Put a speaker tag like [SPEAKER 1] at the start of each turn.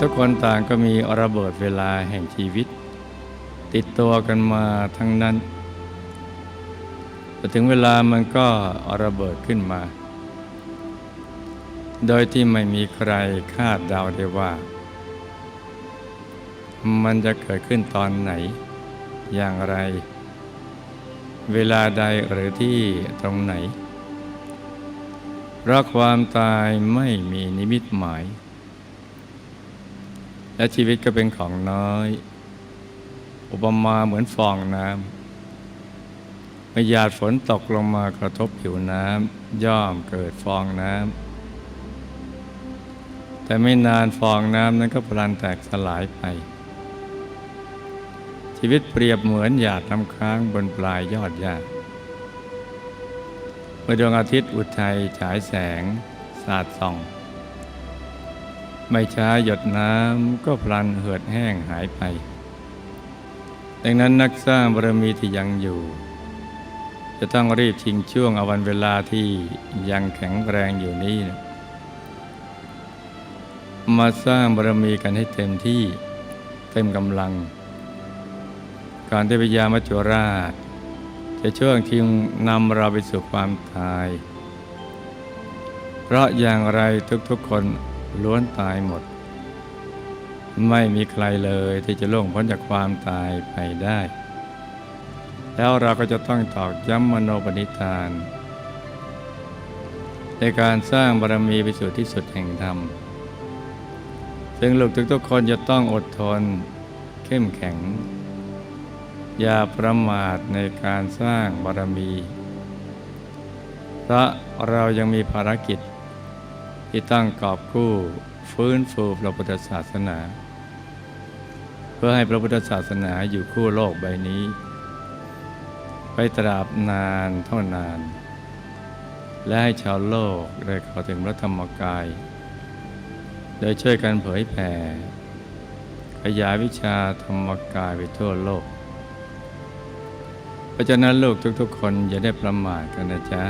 [SPEAKER 1] ทุกคนต่างก็มีระเบิดเวลาแห่งชีวิต ติดตัวกันมาทั้งนั้นแต่ถึงเวลามันก็ระเบิดขึ้นมา โดยที่ไม่มีใครคาดเดาได้ว่า มันจะเกิดขึ้นตอนไหน อย่างไร เวลาใดหรือที่ตรงไหนเพราะความตายไม่มีนิมิตหมาย และชีวิตก็เป็นของน้อย อุปมาเหมือนฟองน้ำเมื่อหยาดฝนตกลงมากระทบผิวน้ำย่อมเกิดฟองน้ำแต่ไม่นานฟองน้ำนั้นก็พลันแตกสลายไป ชีวิตเปรียบเหมือนหยาดน้ำค้างบนปลายยอดหญ้าเมื่อดวงอาทิตย์อุทัยฉายแสงสาดส่อง ไม่ช้าหยดน้ำก็พลันเหือดแห้งหายไป ดังนั้นนักสร้างบารมีที่ยังอยู่ จะต้องรีบชิงช่วงเอาวันเวลาที่ยังแข็งแรงอยู่นี้นะมาสร้างบารมีกันให้เต็มที่เต็มกำลัง การที่พยามัจจุราช จะช่วงชิงนำเราไปสู่ความตาย เพราะอย่างไรทุกๆคน ล้วนตายหมด ไม่มีใครเลยที่จะล่วงพ้นจากความตายไปได้ แล้วเราก็จะต้องตอกย้ำมโนปณิธาน ในการสร้างบารมีไปสู่ที่สุดแห่งธรรม ซึ่งลูกทุกๆคนจะต้องอดทน เข้มแข็ง อย่าประมาทในการสร้างบารมี เพราะเรายังมีภารกิจ ที่ต้องกอบกู้ฟื้นฟูพระพุทธศาสนา เพื่อให้พระพุทธศาสนาอยู่คู่โลกใบนี้ ไปตราบนานเท่านาน และให้ชาวโลกได้เข้าถึงพระธรรมกาย โดยช่วยกันเผยแผ่ ขยายวิชาธรรมกายไปทั่วโลก เพราะฉะนั้นลูกทุกๆคนอย่าได้ประมาทกันนะจ๊ะ